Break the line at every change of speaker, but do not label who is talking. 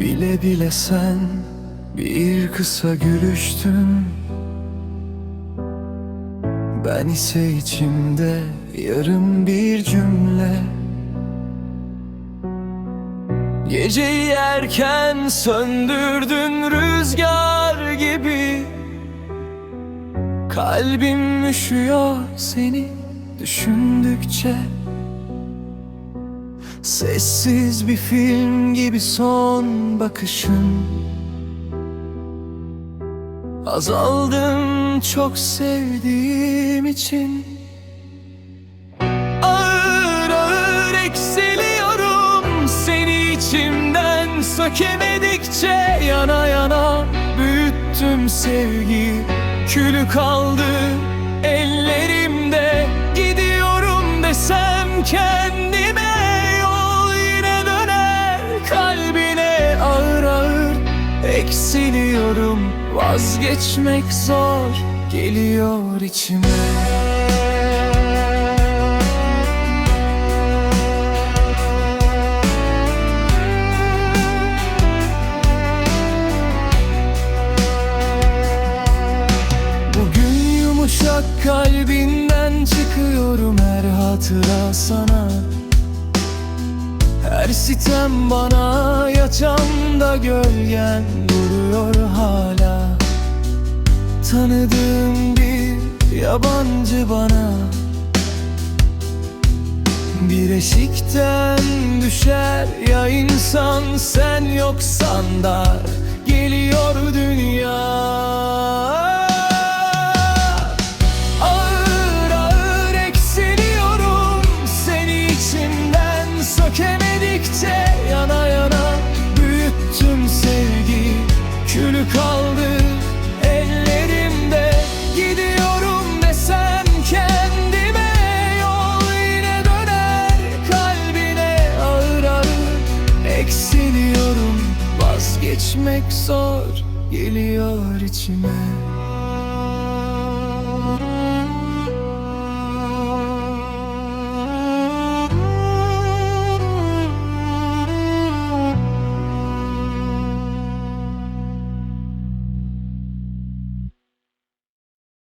Öyle bile sen bir kısa gülüştün. Ben ise içimde yarım bir cümle. Geceyi erken söndürdün rüzgar gibi. Kalbim üşüyor seni düşündükçe Sessiz bir film gibi son bakışın. Azaldım çok sevdiğim için. Ağır ağır eksiliyorum Seni içimden. Sökemedikçe Yana yana büyüttüm sevgi Külü kaldı eksiliyorum Vazgeçmek zor geliyor içime. Bugün yumuşak kalbinden çıkıyorum her hatıra sana. Her sitem bana yaşamda gölgen duruyor yabancı bana. Bir eşikten düşer ya insan sen yoksan da Geliyor dünya Vazgeçmek zor geliyor içime